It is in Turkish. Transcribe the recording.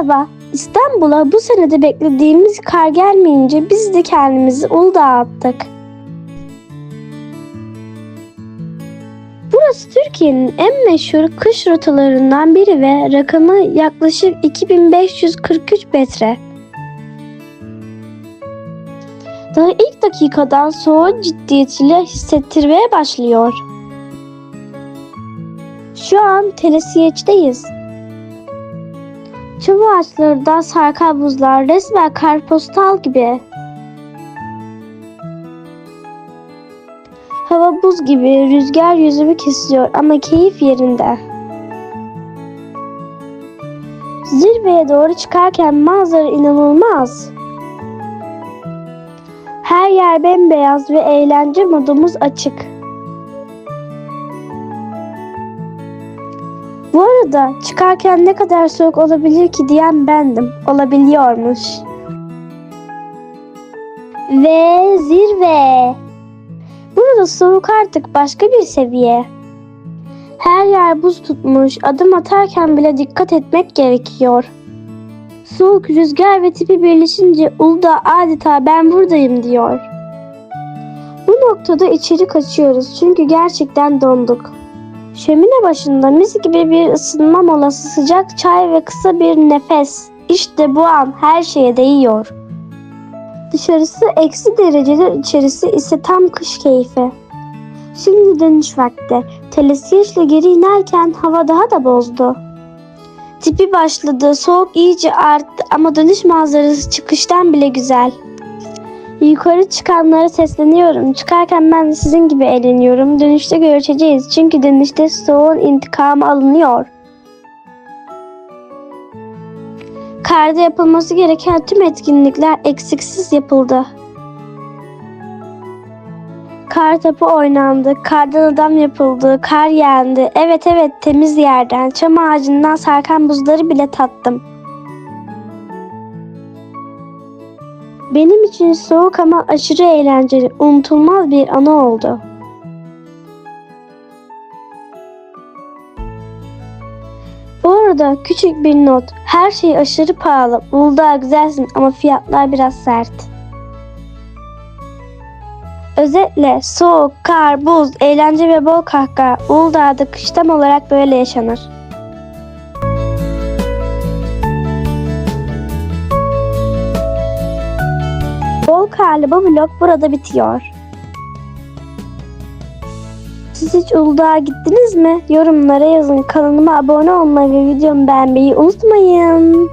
Merhaba. İstanbul'a bu senede beklediğimiz kar gelmeyince biz de kendimizi Uludağ'a attık. Burası Türkiye'nin en meşhur kış rotalarından biri ve rakamı yaklaşık 2543 metre. Daha ilk dakikadan soğuk ciddiyetiyle hissettirmeye başlıyor. Şu an Telesiyeç'teyiz. Çam ağaçlarından sarkan buzlar resmen karpostal gibi. Hava buz gibi, rüzgar yüzümü kesiyor ama keyif yerinde. Zirveye doğru çıkarken manzara inanılmaz. Her yer bembeyaz ve eğlence modumuz açık. Bu arada çıkarken ne kadar soğuk olabilir ki diyen bendim. Olabiliyormuş. Ve zirve. Burada soğuk artık başka bir seviye. Her yer buz tutmuş. Adım atarken bile dikkat etmek gerekiyor. Soğuk rüzgar ve tipi birleşince Uludağ adeta ben buradayım diyor. Bu noktada içeri kaçıyoruz çünkü gerçekten donduk. Şömine başında mis gibi bir ısınma molası, sıcak çay ve kısa bir nefes. İşte bu an her şeye değiyor. Dışarısı eksi dereceler içerisi ise tam kış keyfi. Şimdi dönüş vakti. Telesiyeçle geri inerken hava daha da bozdu. Tipi başladı, soğuk iyice arttı ama dönüş manzarası çıkıştan bile güzel. Yukarı çıkanlara sesleniyorum. Çıkarken ben de sizin gibi eğleniyorum. Dönüşte görüşeceğiz. Çünkü dönüşte soğuğun intikamı alınıyor. Karda yapılması gereken tüm etkinlikler eksiksiz yapıldı. Kar topu oynandı, kardan adam yapıldı, kar yendi. Evet evet temiz yerden, çam ağacından sarkan buzları bile tattım. Benim için soğuk ama aşırı eğlenceli, unutulmaz bir anı oldu. Bu arada küçük bir not. Her şey aşırı pahalı. Uludağ güzelsin ama fiyatlar biraz sert. Özetle soğuk, kar, buz, eğlence ve bol kahkaha Uludağ'da kış tam olarak böyle yaşanır. Karlı bu vlog burada bitiyor. Siz hiç Uludağ'a gittiniz mi? Yorumlara yazın. Kanalıma abone olmayı ve videomu beğenmeyi unutmayın.